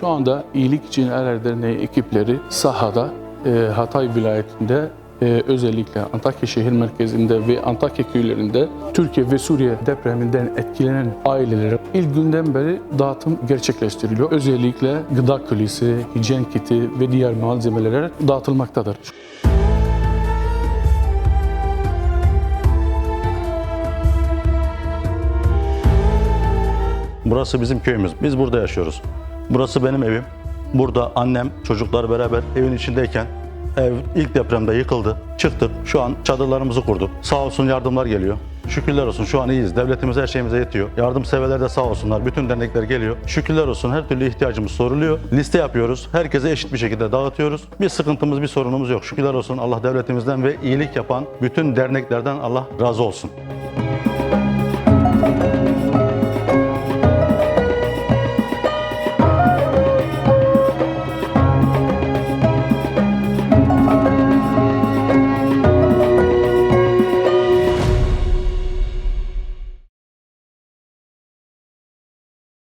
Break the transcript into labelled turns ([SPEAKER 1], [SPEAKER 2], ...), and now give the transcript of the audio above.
[SPEAKER 1] Şu anda İyilik için Erer Derneği ekipleri sahada e, Hatay vilayetinde e, özellikle Antakya şehir merkezinde ve Antakya köylerinde Türkiye ve Suriye depreminden etkilenen ailelere ilk günden beri dağıtım gerçekleştiriliyor. Özellikle gıda kolisi, hijyen kiti ve diğer malzemeler dağıtılmaktadır.
[SPEAKER 2] Burası bizim köyümüz. Biz burada yaşıyoruz. Burası benim evim. Burada annem, çocuklar beraber evin içindeyken ev ilk depremde yıkıldı. Çıktık. Şu an çadırlarımızı kurduk. Sağ olsun yardımlar geliyor. Şükürler olsun şu an iyiyiz. Devletimiz her şeyimize yetiyor. Yardımseverler de sağ olsunlar. Bütün dernekler geliyor. Şükürler olsun her türlü ihtiyacımız soruluyor. Liste yapıyoruz. Herkese eşit bir şekilde dağıtıyoruz. Bir sıkıntımız, bir sorunumuz yok. Şükürler olsun Allah devletimizden ve iyilik yapan bütün derneklerden Allah razı olsun.